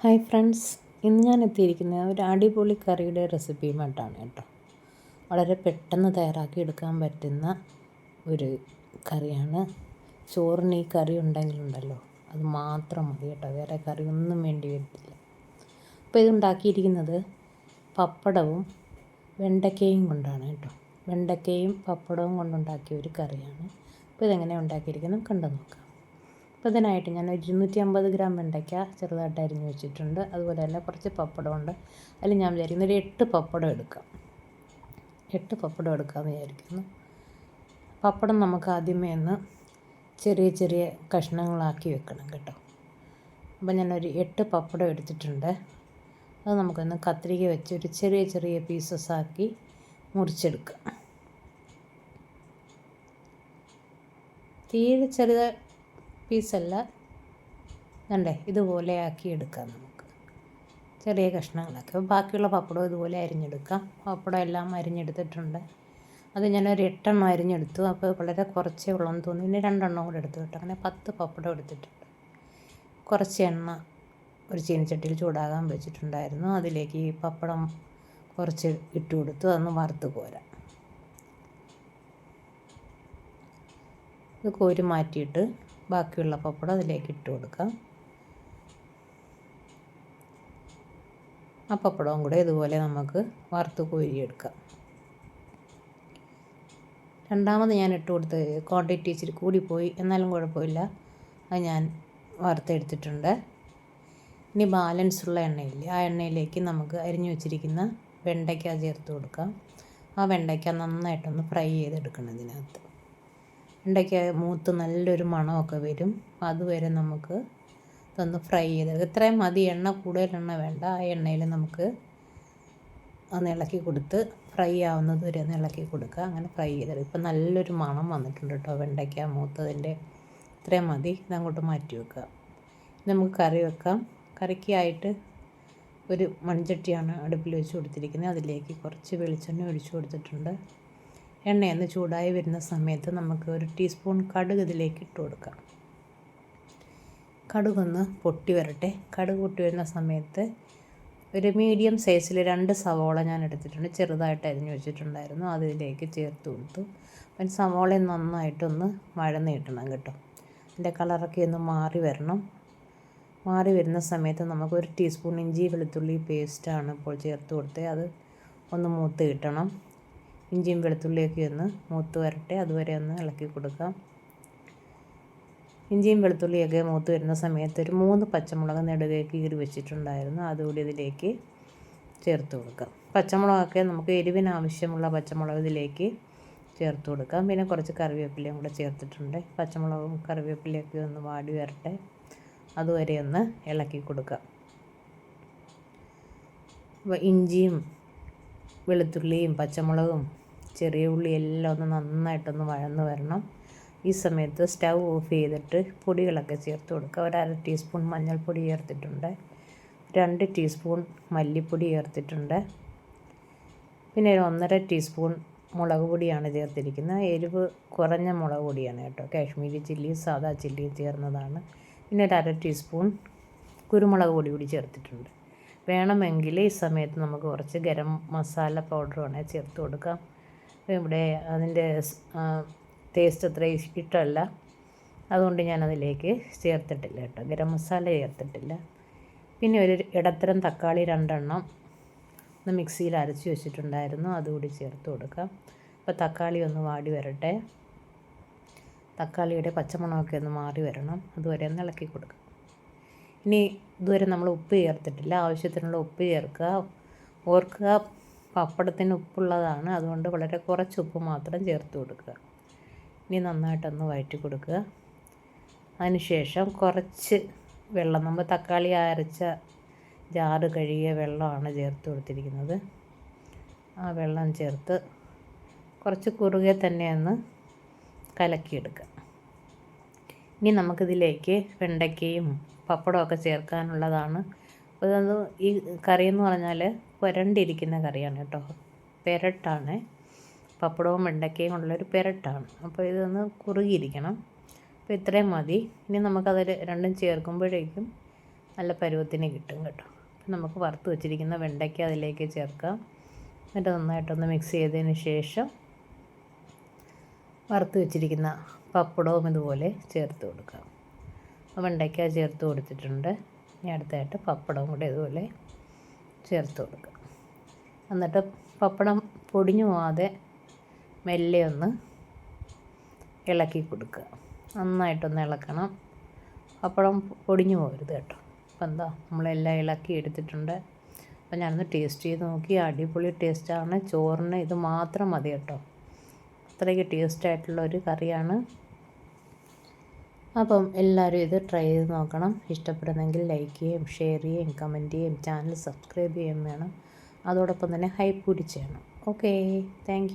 Hi friends ഇന്ന് ഞാൻ എത്തിയിരിക്കുന്നത് ഒരു അടിപൊളി കറിയുടെ റെസിപ്പിയുമായിട്ടാണ് കേട്ടോ. വളരെ പെട്ടെന്ന് തയ്യാറാക്കി എടുക്കാൻ പറ്റുന്ന ഒരു കറിയാണ്. ചോറിന് ഈ കറി ഉണ്ടെങ്കിലുണ്ടല്ലോ അത് മാത്രം മതി കേട്ടോ. വേറെ കറി ഒന്നും വേണ്ടി വരത്തില്ല. അപ്പോൾ ഇതുണ്ടാക്കിയിരിക്കുന്നത് പപ്പടവും വെണ്ടയ്ക്കയും കൊണ്ടാണ് കേട്ടോ. വെണ്ടയ്ക്കയും പപ്പടവും കൊണ്ടുണ്ടാക്കിയ ഒരു കറിയാണ്. അപ്പോൾ ഇതെങ്ങനെ ഉണ്ടാക്കിയിരിക്കുന്നത് കണ്ടു നോക്കാം. അപ്പോൾ ഇതിനായിട്ട് ഞാൻ ഒരു ഇരുന്നൂറ്റി അമ്പത് ഗ്രാം വെണ്ടയ്ക്ക ചെറുതായിട്ട് അരിഞ്ഞ് വെച്ചിട്ടുണ്ട്. അതുപോലെ തന്നെ കുറച്ച് പപ്പടമുണ്ട്. അതിൽ ഞാൻ വിചാരിക്കുന്ന ഒരു എട്ട് പപ്പടം എടുക്കാം. എട്ട് പപ്പടം എടുക്കാമെന്ന് വിചാരിക്കുന്നു. പപ്പടം നമുക്ക് ആദ്യമേ ഒന്ന് ചെറിയ ചെറിയ കഷ്ണങ്ങളാക്കി വെക്കണം കേട്ടോ. അപ്പോൾ ഞാനൊരു എട്ട് പപ്പടം എടുത്തിട്ടുണ്ട്. അത് നമുക്കൊന്ന് കത്രിക വെച്ച് ഒരു ചെറിയ ചെറിയ പീസസ് ആക്കി മുറിച്ചെടുക്കാം. തീരെ ചെറിയ പീസല്ല കണ്ടേ ഇതുപോലെ ആക്കി എടുക്കാം നമുക്ക്. ചെറിയ കഷ്ണങ്ങളൊക്കെ. അപ്പോൾ ബാക്കിയുള്ള പപ്പടം ഇതുപോലെ അരിഞ്ഞെടുക്കാം. പപ്പടം എല്ലാം അരിഞ്ഞെടുത്തിട്ടുണ്ട്. അത് ഞാനൊരു എട്ടെണ്ണം അരിഞ്ഞെടുത്തു. അപ്പോൾ വളരെ കുറച്ചേ ഉള്ളൂ തോന്നി ഇനി രണ്ടെണ്ണം കൂടെ എടുത്തു കേട്ടോ. അങ്ങനെ പത്ത് പപ്പടം എടുത്തിട്ടുണ്ട്. കുറച്ച് എണ്ണ ഒരു ചീനച്ചട്ടിയിൽ ചൂടാകാൻ വെച്ചിട്ടുണ്ടായിരുന്നു. അതിലേക്ക് ഈ പപ്പടം കുറച്ച് ഇട്ട് കൊടുത്തു. അതൊന്ന് വറുത്ത് പോരാ ഇത് കോരി മാറ്റിയിട്ട് ബാക്കിയുള്ള പപ്പടം അതിലേക്ക് ഇട്ട് കൊടുക്കാം. ആ പപ്പടവും കൂടെ ഇതുപോലെ നമുക്ക് വറുത്ത് കോരിയെടുക്കാം. രണ്ടാമത് ഞാൻ ഇട്ട് കൊടുത്ത് ക്വാണ്ടിറ്റി ഇച്ചിരി കൂടിപ്പോയി. എന്നാലും കുഴപ്പമില്ല. അത് ഞാൻ വറുത്തെടുത്തിട്ടുണ്ട്. ഇനി ബാലൻസ് ഉള്ള എണ്ണയില്ലേ ആ എണ്ണയിലേക്ക് നമുക്ക് അരിഞ്ഞു വെച്ചിരിക്കുന്ന വെണ്ടയ്ക്ക ചേർത്ത് കൊടുക്കാം. ആ വെണ്ടയ്ക്ക നന്നായിട്ടൊന്ന് ഫ്രൈ ചെയ്തെടുക്കണം ഇതിനകത്ത്. വെണ്ടയ്ക്ക മൂത്ത് നല്ലൊരു മണമൊക്കെ വരും. അതുവരെ നമുക്ക് ഇതൊന്ന് ഫ്രൈ ചെയ്ത് ഇത്രയും മതി. എണ്ണ കൂടുതൽ എണ്ണ വേണ്ട. ആ എണ്ണയിൽ നമുക്ക് ഒന്ന് ഇളക്കി കൊടുത്ത് ഫ്രൈ ആവുന്നത് വരെ ഒന്ന് ഇളക്കി കൊടുക്കുക. അങ്ങനെ ഫ്രൈ ചെയ്തത് ഇപ്പം നല്ലൊരു മണം വന്നിട്ടുണ്ട് കേട്ടോ. വെണ്ടയ്ക്ക മൂത്തതിന്റെ. ഇത്രയും മതി. ഇതങ്ങോട്ട് മാറ്റി വെക്കുക. നമുക്ക് കറി വെക്കാം. കറിക്കായിട്ട് ഒരു മൺചട്ടിയാണ് അടുപ്പിൽ വെച്ച് കൊടുത്തിരിക്കുന്നത്. അതിലേക്ക് കുറച്ച് വെളിച്ചെണ്ണ ഒഴിച്ചു കൊടുത്തിട്ടുണ്ട്. എണ്ണയൊന്ന് ചൂടായി വരുന്ന സമയത്ത് നമുക്ക് ഒരു ടീസ്പൂൺ കടുക് ഇതിലേക്ക് ഇട്ട് കൊടുക്കാം. കടുകൊന്ന് പൊട്ടി വരട്ടെ. കടുക് പൊട്ടി വരുന്ന സമയത്ത് ഒരു മീഡിയം സൈസിൽ രണ്ട് സവോള ഞാൻ എടുത്തിട്ടുണ്ട്. ചെറുതായിട്ട് അരിഞ്ഞു വെച്ചിട്ടുണ്ടായിരുന്നു. അതിലേക്ക് ചേർത്ത് കൊടുത്തു. അപ്പം സവോള നന്നായിട്ടൊന്ന് മഴ നീട്ടണം കേട്ടോ. അതിന്റെ കളറൊക്കെ ഒന്ന് മാറി വരണം. മാറി വരുന്ന സമയത്ത് നമുക്ക് ഒരു ടീസ്പൂൺ ഇഞ്ചി വെളുത്തുള്ളി പേസ്റ്റാണ് ഇപ്പോൾ ചേർത്ത് കൊടുത്തത്. അത് ഒന്ന് മൂത്ത് കിട്ടണം. ഇഞ്ചിയും വെളുത്തുള്ളിയൊക്കെ ഒന്ന് മൂത്ത് വരട്ടെ. അതുവരെ ഒന്ന് ഇളക്കി കൊടുക്കാം. ഇഞ്ചിയും വെളുത്തുള്ളിയൊക്കെ മൂത്ത് വരുന്ന സമയത്ത് ഒരു മൂന്ന് പച്ചമുളക് നെടുകയൊക്കെ കീറി വെച്ചിട്ടുണ്ടായിരുന്നു. അതുകൂടി ഇതിലേക്ക് ചേർത്ത് കൊടുക്കാം. പച്ചമുളകൊക്കെ നമുക്ക് എരിവിനാവശ്യമുള്ള പച്ചമുളക് ഇതിലേക്ക് ചേർത്ത് കൊടുക്കാം. പിന്നെ കുറച്ച് കറിവേപ്പിലയും കൂടെ ചേർത്തിട്ടുണ്ട്. പച്ചമുളകും കറിവേപ്പിലയൊക്കെ ഒന്ന് വാടി വരട്ടെ. അതുവരെ ഒന്ന് ഇളക്കി കൊടുക്കാം. ഇഞ്ചിയും വെളുത്തുള്ളിയും പച്ചമുളകും ചെറിയ ഉള്ളി എല്ലാം ഒന്ന് നന്നായിട്ടൊന്ന് വഴന്ന് വരണം. ഈ സമയത്ത് സ്റ്റൗ ഓഫ് ചെയ്തിട്ട് പൊടികളൊക്കെ ചേർത്ത് കൊടുക്കുക. ഒരു അര ടീസ്പൂൺ മഞ്ഞൾപ്പൊടി ചേർത്തിട്ടുണ്ട്. രണ്ട് ടീസ്പൂൺ മല്ലിപ്പൊടി ചേർത്തിട്ടുണ്ട്. പിന്നെ ഒന്നര ടീസ്പൂൺ മുളക് പൊടിയാണ് ചേർത്തിരിക്കുന്നത്. എരിവ് കുറഞ്ഞ മുളക് പൊടിയാണ് കേട്ടോ. കാശ്മീരി ചില്ലിയും സാദാ ചില്ലിയും ചേർന്നതാണ്. പിന്നെ ഒരു അര ടീസ്പൂൺ കുരുമുളക് പൊടി കൂടി ചേർത്തിട്ടുണ്ട്. വേണമെങ്കിൽ ഈ സമയത്ത് നമുക്ക് കുറച്ച് ഗരം മസാല പൗഡർ വേണേൽ ചേർത്ത് കൊടുക്കാം. ഇവിടെ അതിന്റെ ടേസ്റ്റ് അത്ര ഇഷ്ടമല്ല. അതുകൊണ്ട് ഞാനതിലേക്ക് ചേർത്തിട്ടില്ല കേട്ടോ. ഗരം മസാല ചേർത്തിട്ടില്ല. പിന്നെ ഒരു ഇടത്തരം തക്കാളി രണ്ടെണ്ണം ഒന്ന് മിക്സിയിൽ അരച്ച് വെച്ചിട്ടുണ്ടായിരുന്നു. അതുകൂടി ചേർത്ത് കൊടുക്കാം. അപ്പോൾ തക്കാളി ഒന്ന് വാടി വരട്ടെ. തക്കാളിയുടെ പച്ചമണമൊക്കെ ഒന്ന് മാറി വരണം. അതുവരെ ഒന്ന് ഇളക്കി കൊടുക്കാം. ഇനി ഇതുവരെ നമ്മൾ ഉപ്പ് ചേർത്തിട്ടില്ല. ആവശ്യത്തിനുള്ള ഉപ്പ് ചേർക്കുക. ഓർക്കുക പപ്പടത്തിന് ഉപ്പുള്ളതാണ്. അതുകൊണ്ട് വളരെ കുറച്ച് ഉപ്പ് മാത്രം ചേർത്ത് കൊടുക്കുക. ഇനി നന്നായിട്ടൊന്ന് വയറ്റി കൊടുക്കുക. അതിനുശേഷം കുറച്ച് വെള്ളം നമ്മൾ തക്കാളി അരച്ച ജാറ് കഴുകിയ വെള്ളമാണ് ചേർത്ത് കൊടുത്തിരിക്കുന്നത്. ആ വെള്ളം ചേർത്ത് കുറച്ച് കുറുകെ തന്നെ ഒന്ന് കലക്കിയെടുക്കുക. ഇനി നമുക്കിതിലേക്ക് വെണ്ടയ്ക്കയും പപ്പടമൊക്കെ ചേർക്കാനുള്ളതാണ്. അതൊന്ന് അത് ഈ കറി എന്ന് പറഞ്ഞാൽ പുരണ്ടിരിക്കുന്ന കറിയാണ് കേട്ടോ. പെരട്ടാണ്. പപ്പടവും വെണ്ടയ്ക്കയും ഉള്ളൊരു പെരട്ടാണ്. അപ്പോൾ ഇതൊന്ന് കുറുകിയിരിക്കണം. അപ്പോൾ ഇത്രയും മതി. ഇനി നമുക്കതിൽ രണ്ടും ചേർക്കുമ്പോഴേക്കും നല്ല പരുവത്തിന് കിട്ടും കേട്ടോ. നമുക്ക് വറുത്ത് വെച്ചിരിക്കുന്ന വെണ്ടയ്ക്ക അതിലേക്ക് ചേർക്കാം. എന്നിട്ട് നന്നായിട്ടൊന്ന് മിക്സ് ചെയ്തതിന് ശേഷം വറുത്ത് വെച്ചിരിക്കുന്ന പപ്പടവും ഇതുപോലെ ചേർത്ത് കൊടുക്കാം. വെണ്ടയ്ക്ക ചേർത്ത് കൊടുത്തിട്ടുണ്ട്. ഇനി അടുത്തായിട്ട് പപ്പടവും കൂടെ ഇതുപോലെ ചേർത്ത് കൊടുക്കുക എന്നിട്ട് പപ്പടം പൊടിഞ്ഞു പോവാതെ മെല്ലെ ഒന്ന് ഇളക്കി കൊടുക്കുക. നന്നായിട്ടൊന്ന് ഇളക്കണം. പപ്പടം പൊടിഞ്ഞു പോകരുത് കേട്ടോ. അപ്പം എന്താ നമ്മളെല്ലാം ഇളക്കി എടുത്തിട്ടുണ്ട്. അപ്പം ഞാനൊന്ന് ടേസ്റ്റ് ചെയ്ത് നോക്കി. അടിപൊളി ടേസ്റ്റാണ്. ചോറിന് ഇത് മാത്രം മതി കേട്ടോ. അത്രയ്ക്ക് ടേസ്റ്റായിട്ടുള്ള ഒരു കറിയാണ്. അപ്പം എല്ലാവരും ഇത് ട്രൈ ചെയ്ത് നോക്കണം. ഇഷ്ടപ്പെടുന്നെങ്കിൽ ലൈക്ക് ചെയ്യും ഷെയർ ചെയ്യും കമന്റ് ചെയ്യും ചാനൽ സബ്സ്ക്രൈബ് ചെയ്യുകയും വേണം. അതോടൊപ്പം തന്നെ ഹൈപ്പ് കൂടി ചെയ്യണം. Okay thank